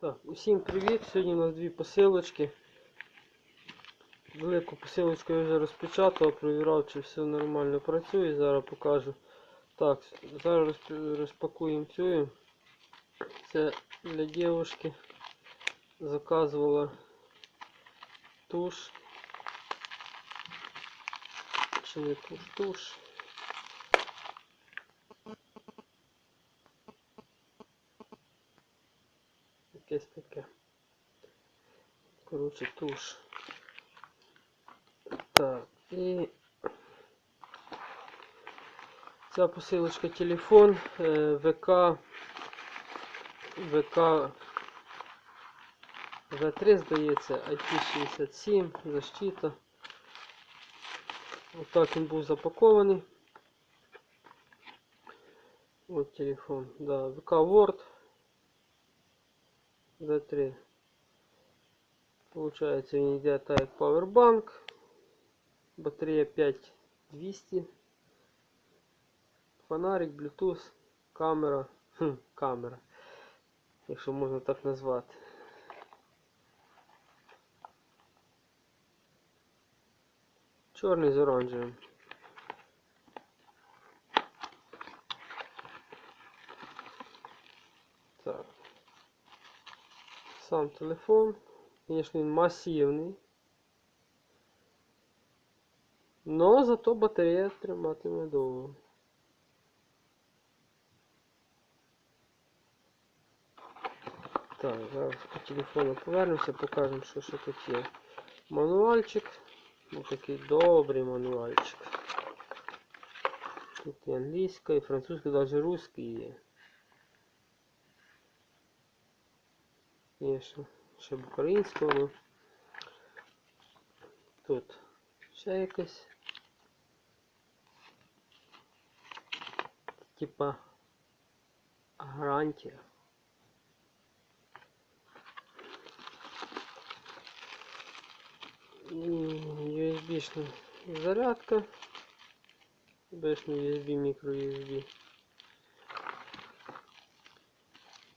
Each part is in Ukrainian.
Так, усім привіт! Сьогодні у нас дві посилочки. Велику посилочку я вже розпечатав, провірав, чи все нормально працює. Зараз покажу. Так, зараз розп- розпакуємо цю. Це для дівчинки заказувала туш. Чи не туш, туш. Якесь таке. Коротше, туш. Так, і ця посилочка телефон е, ВК ВК В3, здається, IP67, защита. Отак він був запакований. От телефон, да, ВК Word. D3. Получается він йде так Powerbank. Батарея 5200. Фонарик, Bluetooth, камера. Хм, камера. Якщо можна так назвати. Чорний з оранжевим. Так. Сам телефон. Звісно, він масивний. Но зато батарея триматиме довго. Так, зараз по телефону повернемося, покажемо, що ще тут є. Мануальчик. Ось такий добрий мануальчик. Тут і англійська, і французька, навіть русський є. Є ще, ще б українського. ну. Тут ще якась. Типа гарантія. USB-шна зарядка. Бешний USB, микро USB.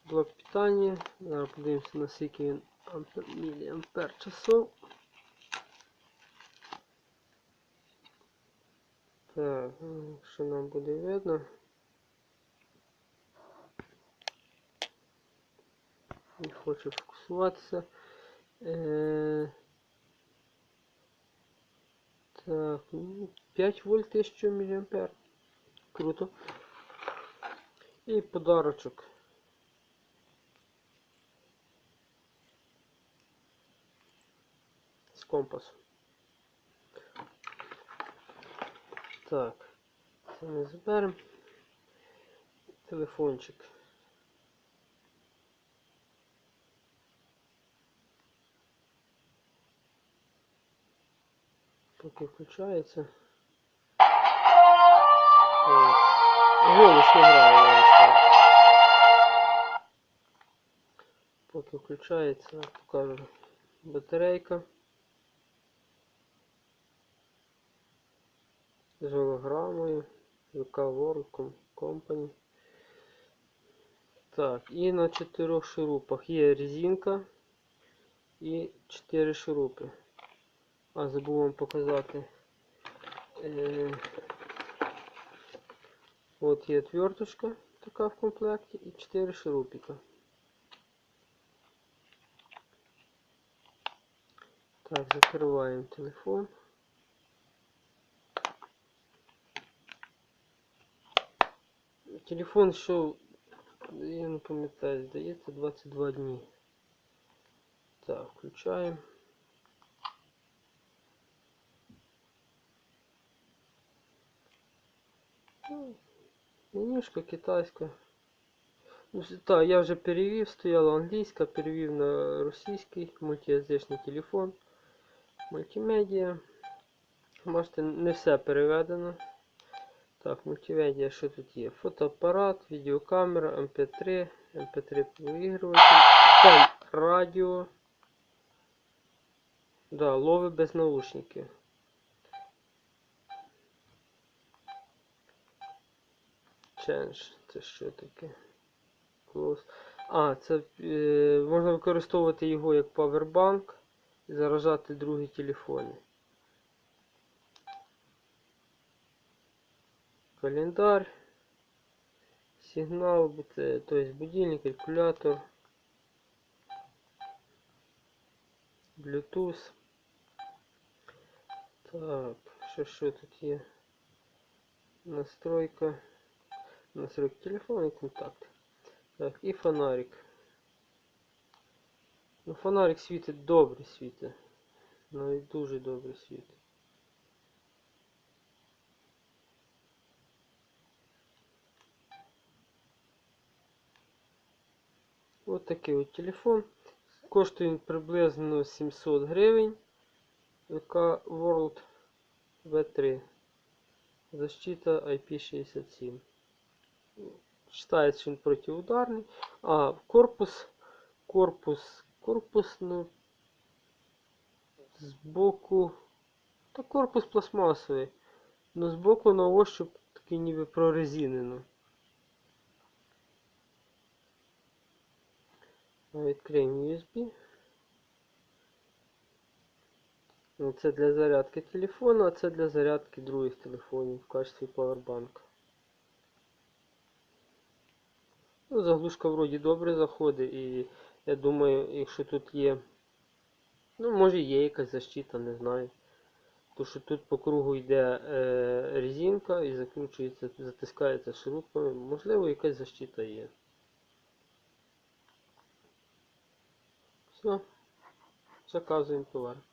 Блок питання. Зараз подивимося на скільки він ампер, міліампер часов. Так, ну, що нам буде видно. Не хочу фокусуватися. Е, так, ну, 5 вольт 1000 мА. Круто. І подарочок. З компасу. Так, це ми заберемо. Телефончик. Поки включається. Голос не грає, я. Поки включається, покажу батарейка. З голограмою. VK World Company. Так, і на чотирьох шурупах є резинка і 4 шурупи. А, забув вам показати. Е, от є отверточка така в комплекті і 4 шурупика. Так, закриваємо телефон. Телефон йшов, я не пам'ятаю, здається 22 дні. Так, включаємо. Ну, Менюшка китайська. Ну, Так, я вже перевів, стояла англійська, перевів на російський мультиязичний телефон. Мультимедіа. Бачите, не все переведено. Так, мультимедіа, що тут є? Фотоапарат, відеокамера, MP3, MP3 проігруватель, там радіо. Да, лови без наушників. Change. Це що таке? Close. А, це е, можна використовувати його як павербанк і заражати другі телефони. Календар, сигнал, бу- то есть будильник, калькулятор, Bluetooth. Так, що, що тут є? Настройка. Настройка телефону і контакти. Так, і фонарик. Ну, фонарик світить добре світить. Навіть дуже добре світить. Ось такий от телефон. Коштує він приблизно 700 гривень. ВК World V3. Защита IP67. Считається він протиударний. А, корпус. Корпус. Корпус, ну. Збоку. Та корпус пластмасовий. Ну збоку на ощуп такий ніби прорезинено. Відкриємо USB. Ну, Це для зарядки телефону, а це для зарядки других телефонів в качестві павербанка. Ну, заглушка вроді добре заходить і я думаю, якщо тут є. Ну, може є якась защита, не знаю. То що тут по кругу йде е, резинка і закручується, затискається шурупами. Можливо, якась защита є. Não. Za każdym towarem.